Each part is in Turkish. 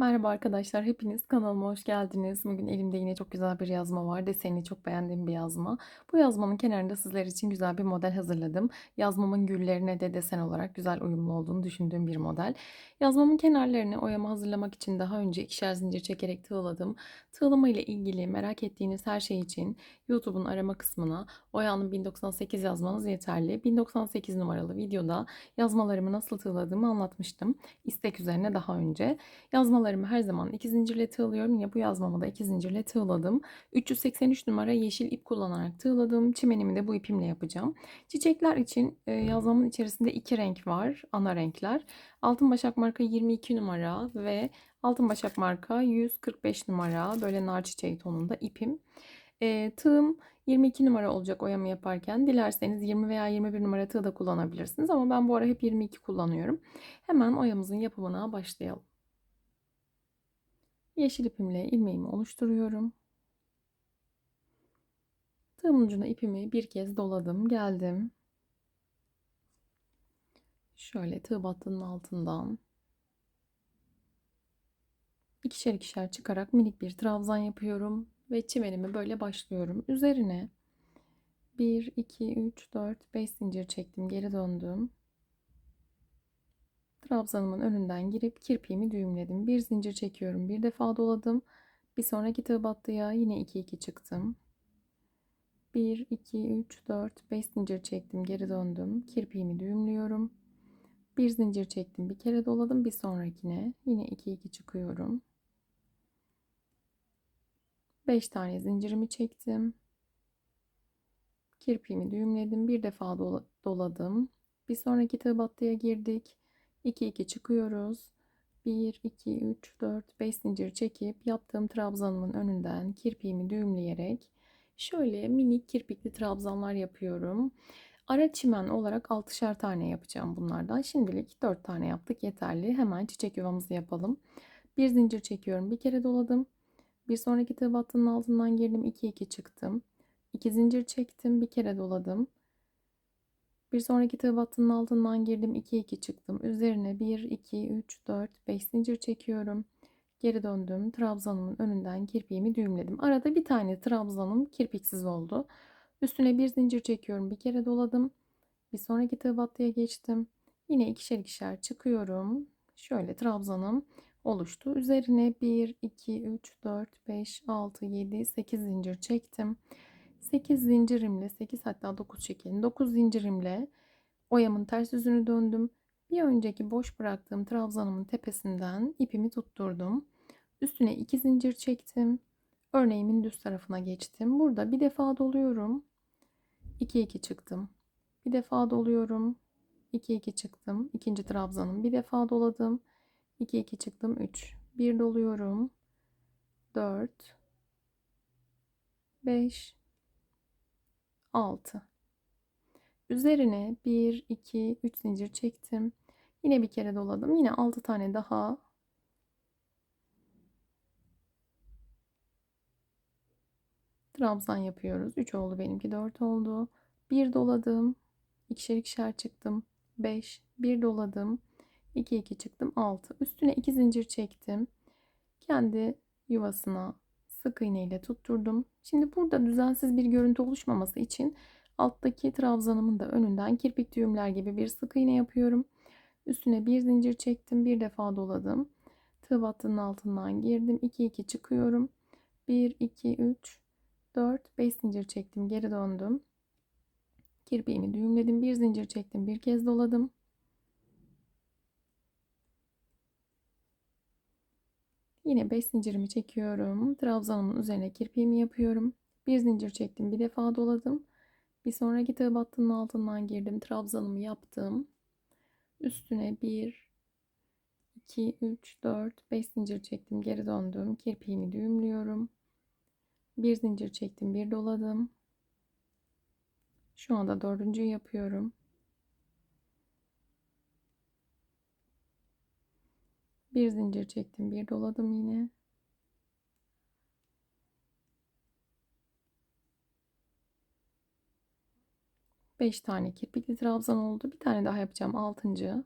Merhaba arkadaşlar, hepiniz kanalıma hoş geldiniz. Bugün elimde yine çok güzel bir yazma var. Desenini çok beğendiğim bir yazma. Bu yazmanın kenarında sizler için güzel bir model hazırladım. Yazmamın güllerine de desen olarak güzel uyumlu olduğunu düşündüğüm bir model. Yazmamın kenarlarını oyama hazırlamak için daha önce ikişer zincir çekerek tığladım. Tığlama ile ilgili merak ettiğiniz her şey için YouTube'un arama kısmına Oya'nın 1098 yazmanız yeterli. 1098 numaralı videoda yazmalarımı nasıl tığladığımı anlatmıştım. İstek üzerine daha önce. Yazmalarımı her zaman iki zincirle tığlıyorum. Yine bu yazmamı da iki zincirle tığladım. 383 numara yeşil ip kullanarak tığladım. Çimenimi de bu ipimle yapacağım. Çiçekler için e, yazmamın içerisinde iki renk var. Ana renkler. Altın başak marka 22 numara ve altın başak marka 145 numara. Böyle nar çiçeği tonunda ipim. E, tığım 22 numara olacak oyamı yaparken. Dilerseniz 20 veya 21 numara tığ da kullanabilirsiniz. Ama ben bu ara hep 22 kullanıyorum. Hemen oyamızın yapımına başlayalım. Yeşil ipimle ilmeğimi oluşturuyorum. Tığımın ucuna ipimi bir kez doladım. Geldim. Şöyle tığ battının altından ikişer ikişer çıkarak minik bir trabzan yapıyorum ve çimenimi böyle başlıyorum. Üzerine 1 2 3 4 5 zincir çektim, geri döndüm. Trabzanımın önünden girip kirpiğimi düğümledim. Bir zincir çekiyorum. Bir defa doladım. Bir sonraki tığ battıya yine 2 2 çıktım. 1 2 3 4 5 zincir çektim. Geri döndüm. Kirpiğimi düğümlüyorum. Bir zincir çektim. Bir kere doladım. Bir sonrakine yine 2 2 çıkıyorum. 5 tane zincirimi çektim. Kirpiğimi düğümledim. Bir defa doladım. Bir sonraki tığ battıya girdik. 2 2 çıkıyoruz. 1 2 3 4 5 zincir çekip yaptığım trabzanımın önünden kirpiğimi düğümleyerek şöyle minik kirpikli trabzanlar yapıyorum. Ara çimen olarak 6'şer tane yapacağım bunlardan. Şimdilik 4 tane yaptık yeterli. Hemen çiçek yuvamızı yapalım. Bir zincir çekiyorum. Bir kere doladım. Bir sonraki tığ battının altından girdim. 2 2 çıktım. 2 zincir çektim. Bir kere doladım. Bir sonraki tığ altından girdim. 2 2 çıktım. Üzerine 1 2 3 4 5 zincir çekiyorum. Geri döndüm. Trabzanımın önünden kirpiğimi düğümledim. Arada bir tane trabzanım kirpiksiz oldu. Üstüne bir zincir çekiyorum. Bir kere doladım. Bir sonraki tığ geçtim. Yine ikişer ikişer çıkıyorum. Şöyle trabzanım oluştu. Üzerine 1 2 3 4 5 6 7 8 zincir çektim. 8 zincirimle 8 hatta 9 çekelim. 9 zincirimle oyamın ters yüzünü döndüm. Bir önceki boş bıraktığım trabzanımın tepesinden ipimi tutturdum. Üstüne 2 zincir çektim. Örneğimin düz tarafına geçtim. Burada bir defa doluyorum. 2 2 çıktım. Bir defa doluyorum. 2 2 çıktım. İkinci trabzanım bir defa doladım. 2 2 çıktım. 3 1 doluyorum. 4 5 6 üzerine 1 2 3 zincir çektim. Yine bir kere doladım. Yine 6 tane daha trabzan yapıyoruz. 3 oldu benimki 4 oldu. 1 doladım. İkişer ikişer çıktım. 5 1 doladım. 2 2 çıktım. 6 üstüne 2 zincir çektim. Kendi yuvasına sık iğne ile tutturdum. Şimdi burada düzensiz bir görüntü oluşmaması için alttaki trabzanımın da önünden kirpik düğümler gibi bir sık iğne yapıyorum. Üstüne bir zincir çektim. Bir defa doladım. Tığ battının altından girdim. 2 2 çıkıyorum. 1 2 3 4 5 zincir çektim. Geri döndüm. Kirpiğimi düğümledim. Bir zincir çektim. Bir kez doladım. Yine 5 zincirimi çekiyorum. Trabzanımın üzerine kirpiğimi yapıyorum. Bir zincir çektim. Bir defa doladım. Bir sonraki tığ battının altından girdim. Trabzanımı yaptım. Üstüne 1 2 3 4 5 zincir çektim. Geri döndüm. Kirpiğimi düğümlüyorum. Bir zincir çektim. Bir doladım. Şu anda dördüncüyü yapıyorum. Bir zincir çektim, bir doladım yine. Beş tane kirpikli trabzan oldu. Bir tane daha yapacağım. Altıncı.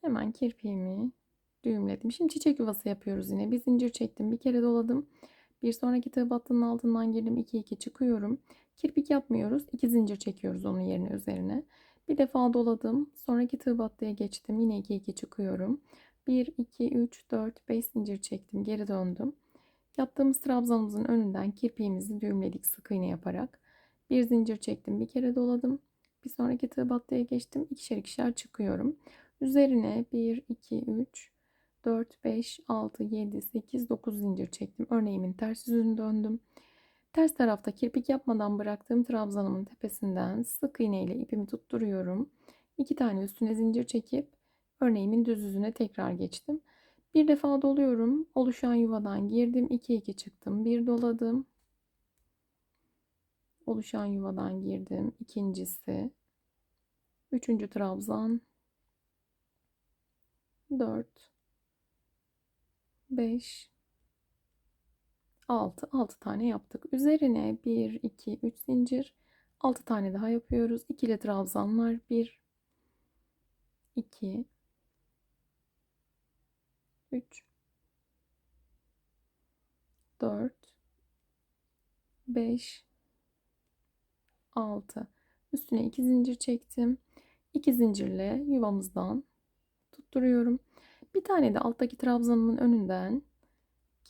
Hemen kirpiğimi düğümledim. Şimdi çiçek yuvası yapıyoruz yine. Bir zincir çektim. Bir kere doladım. Bir sonraki tığ battının altından girdim. 2 2 çıkıyorum. Kirpik yapmıyoruz. 2 zincir çekiyoruz onun yerine üzerine. Bir defa doladım. Sonraki tığ battıya geçtim. Yine 2 2 çıkıyorum. 1 2 3 4 5 zincir çektim. Geri döndüm. Yaptığımız trabzanımızın önünden kirpiğimizi düğümledik sık iğne yaparak. Bir zincir çektim. Bir kere doladım. Bir sonraki tığ battıya geçtim. İkişer ikişer çıkıyorum. Üzerine 1 2 3 4, 5, 6, 7, 8, 9 zincir çektim. Örneğimin ters yüzünü döndüm. Ters tarafta kirpik yapmadan bıraktığım trabzanımın tepesinden sık iğne ile ipimi tutturuyorum. İki tane üstüne zincir çekip örneğimin düz yüzüne tekrar geçtim. Bir defa doluyorum. Oluşan yuvadan girdim. 2 2 çıktım. Bir doladım. Oluşan yuvadan girdim. İkincisi. Üçüncü trabzan. 4 5 6 6 tane yaptık. Üzerine 1 2 3 zincir 6 tane daha yapıyoruz. İkili trabzanlar 1 2 3 4 5 6 üstüne 2 zincir çektim. 2 zincirle yuvamızdan tutturuyorum. Bir tane de alttaki trabzanımın önünden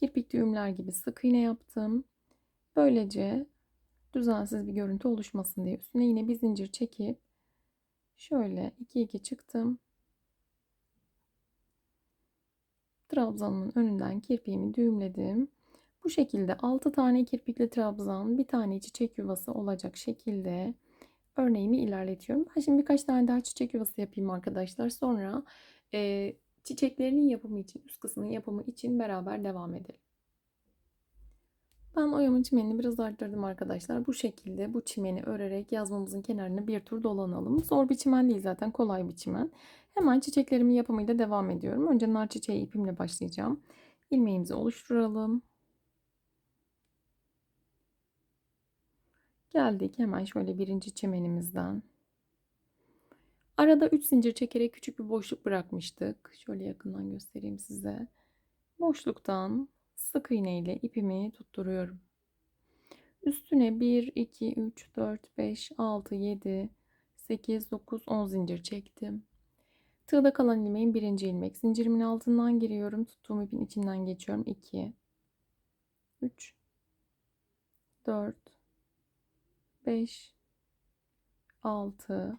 kirpik düğümler gibi sık iğne yaptım. Böylece düzensiz bir görüntü oluşmasın diye üstüne yine bir zincir çekip şöyle 2 2 çıktım. Trabzanımın önünden kirpiğimi düğümledim. Bu şekilde 6 tane kirpikli trabzan, bir tane çiçek yuvası olacak şekilde örneğimi ilerletiyorum. Ben şimdi birkaç tane daha çiçek yuvası yapayım arkadaşlar. Sonra e, çiçeklerinin yapımı için, üst kısmının yapımı için beraber devam edelim. Ben oyamın çimenini biraz arttırdım arkadaşlar. Bu şekilde bu çimeni örerek yazmamızın kenarını bir tur dolanalım. Zor bir çimen değil zaten kolay bir çimen. Hemen çiçeklerimin yapımıyla devam ediyorum. Önce nar çiçeği ipimle başlayacağım. İlmeğimizi oluşturalım. Geldik hemen şöyle birinci çimenimizden. Arada 3 zincir çekerek küçük bir boşluk bırakmıştık. Şöyle yakından göstereyim size. Boşluktan sık iğne ile ipimi tutturuyorum. Üstüne 1, 2, 3, 4, 5, 6, 7, 8, 9, 10 zincir çektim. Tığda kalan ilmeğin birinci ilmek. Zincirimin altından giriyorum. Tuttuğum ipin içinden geçiyorum. 2, 3, 4, 5, 6,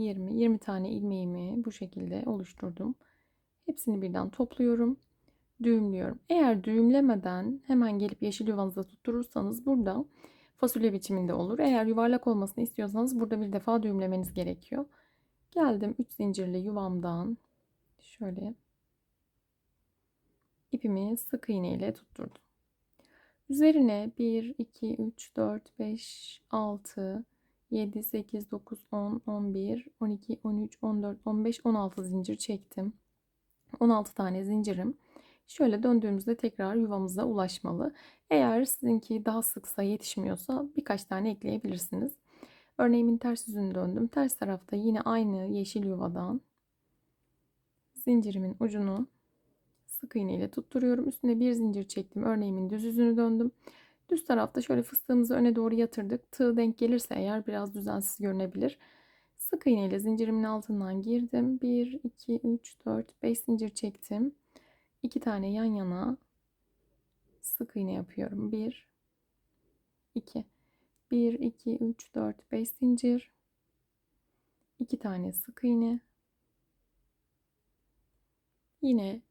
20, 20 tane ilmeğimi bu şekilde oluşturdum. Hepsini birden topluyorum. Düğümlüyorum. Eğer düğümlemeden hemen gelip yeşil yuvanızda tutturursanız burada fasulye biçiminde olur. Eğer yuvarlak olmasını istiyorsanız burada bir defa düğümlemeniz gerekiyor. Geldim 3 zincirli yuvamdan şöyle ipimi sık iğne ile tutturdum. Üzerine 1, 2, 3, 4, 5, 6, 7, 8, 9, 10, 11, 12, 13, 14, 15, 16 zincir çektim. 16 tane zincirim. Şöyle döndüğümüzde tekrar yuvamıza ulaşmalı. Eğer sizinki daha sıksa yetişmiyorsa birkaç tane ekleyebilirsiniz. Örneğimin ters yüzünü döndüm. Ters tarafta yine aynı yeşil yuvadan zincirimin ucunu sık iğne ile tutturuyorum. Üstüne bir zincir çektim. Örneğimin düz yüzünü döndüm. Düz tarafta şöyle fıstığımızı öne doğru yatırdık. Tığ denk gelirse eğer biraz düzensiz görünebilir. Sık iğne ile zincirimin altından girdim. 1, 2, 3, 4, 5 zincir çektim. 2 tane yan yana sık iğne yapıyorum. 1, 2, 1, 2, 3, 4, 5 zincir. 2 tane sık iğne. Yine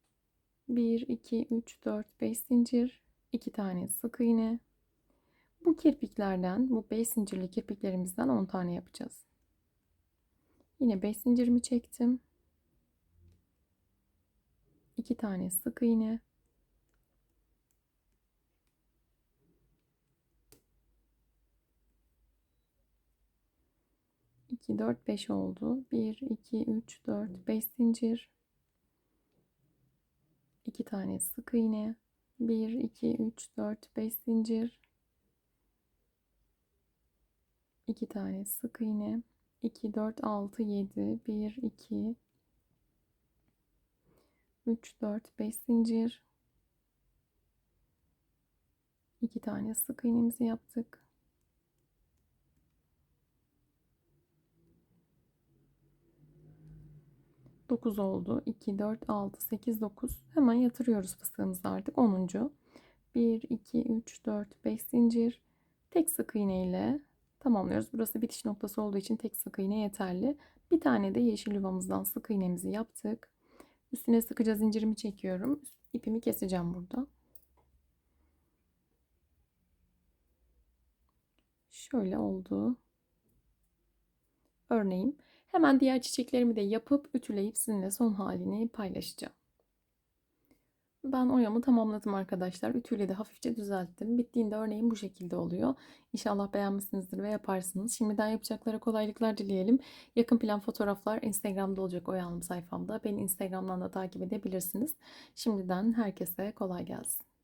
1, 2, 3, 4, 5 zincir. 2 tane sık iğne. Bu kirpiklerden, bu 5 zincirli kirpiklerimizden 10 tane yapacağız. Yine 5 zincirimi çektim. 2 tane sık iğne. İki, dört, beş oldu. Bir, iki, üç, dört, beş zincir. İki tane sık iğne. Bir, iki, üç, dört, beş zincir. İki tane sık iğne. 2, 4, 6, 7, 1, 2, 3, 4, 5 zincir. 2 tane sık iğnemizi yaptık. Dokuz oldu. 2, 4, 6, 8, 9. Hemen yatırıyoruz fıstığımızı artık. 10. 1, 2, 3, 4, 5 zincir. Tek sık iğne ile tamamlıyoruz. Burası bitiş noktası olduğu için tek sık iğne yeterli. Bir tane de yeşil yuvamızdan sık iğnemizi yaptık. Üstüne sıkıca zincirimi çekiyorum. İpimi keseceğim burada. Şöyle oldu. Örneğim. Hemen diğer çiçeklerimi de yapıp ütüleyip sizinle son halini paylaşacağım. Ben oyamı tamamladım arkadaşlar. Ütüyle de hafifçe düzelttim. Bittiğinde örneğin bu şekilde oluyor. İnşallah beğenmişsinizdir ve yaparsınız. Şimdiden yapacaklara kolaylıklar dileyelim. Yakın plan fotoğraflar Instagram'da olacak Oyalım sayfamda. Beni Instagram'dan da takip edebilirsiniz. Şimdiden herkese kolay gelsin.